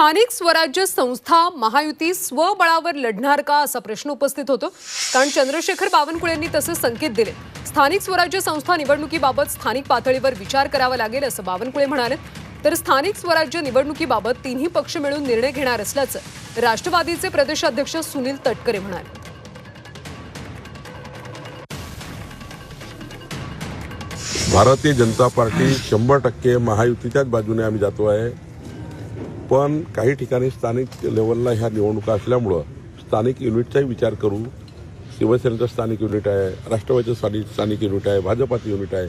स्थानिक स्वराज्य संस्था महायुती स्वबळावर लढणार का असा प्रश्न उपस्थित होतो. कारण चंद्रशेखर बावनकुळे यांनी तसे संकेत दिले. स्थानिक स्वराज्य संस्था निवडणुकीबाबत स्थानिक पातळीवर विचार करावा लागेल असं बावनकुळे म्हणाले. तर स्थानिक स्वराज्य निवडणुकीबाबत तिन्ही पक्ष मिळून निर्णय घेणार असल्याचं राष्ट्रवादीचे प्रदेशाध्यक्ष सुनील तटकरे म्हणाले. भारतीय जनता पार्टी शंभर टक्के महायुतीच्याच बाजूने आम्ही जातो आहे. पण काही ठिकाणी स्थानिक लेवलला ह्या निवडणुका असल्यामुळं स्थानिक युनिटचाही विचार करू शिवसेनेचं स्थानिक युनिट आहे राष्ट्रवादीचं स्थानिक स्थानिक युनिट आहे भाजपाचं युनिट आहे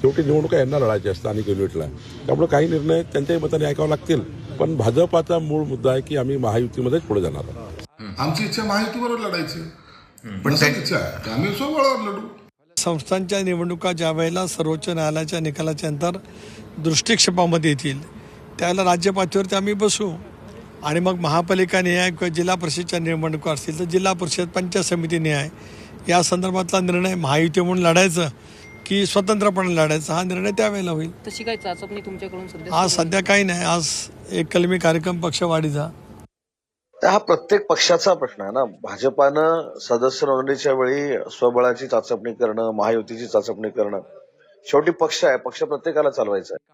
शेवटी निवडणुका यांना लढायच्या आहे स्थानिक युनिटला. त्यामुळे काही निर्णय त्यांच्याही मताने ऐकावे लागतील पण भाजपाचा मूळ मुद्दा आहे की आम्ही महायुतीमध्येच पुढे जाणार आहोत. आमची इच्छा माहितीबरोबर लढायची. पण इच्छा आम्ही लढू. संस्थांच्या निवडणुका ज्या वेळेला सर्वोच्च न्यायालयाच्या निकालाच्या नंतर दृष्टिक्षेपामध्ये येतील त्यावेळेला राज्य पातळीवरती आम्ही बसू. आणि मग महापालिका न्याय किंवा जिल्हा परिषदच्या निवडणुका असतील तर जिल्हा परिषद पंचायत समिती न्याय. या संदर्भातला निर्णय महायुती म्हणून लढायचं की स्वतंत्रपणे लढायचा हा निर्णय त्यावेळेला होईल. तशी काय चाचपणी तुमच्याकडून सध्या आज सध्या काही नाही. आज एक कलमी कार्यक्रम पक्षवाढीचा तर हा प्रत्येक पक्षाचा प्रश्न आहे ना. भाजपानं सदस्य नोंदणीच्या वेळी स्वबळाची चाचपणी करणं महायुतीची चाचपणी करणं. शेवटी पक्ष आहे. पक्ष प्रत्येकाला चालवायचा आहे.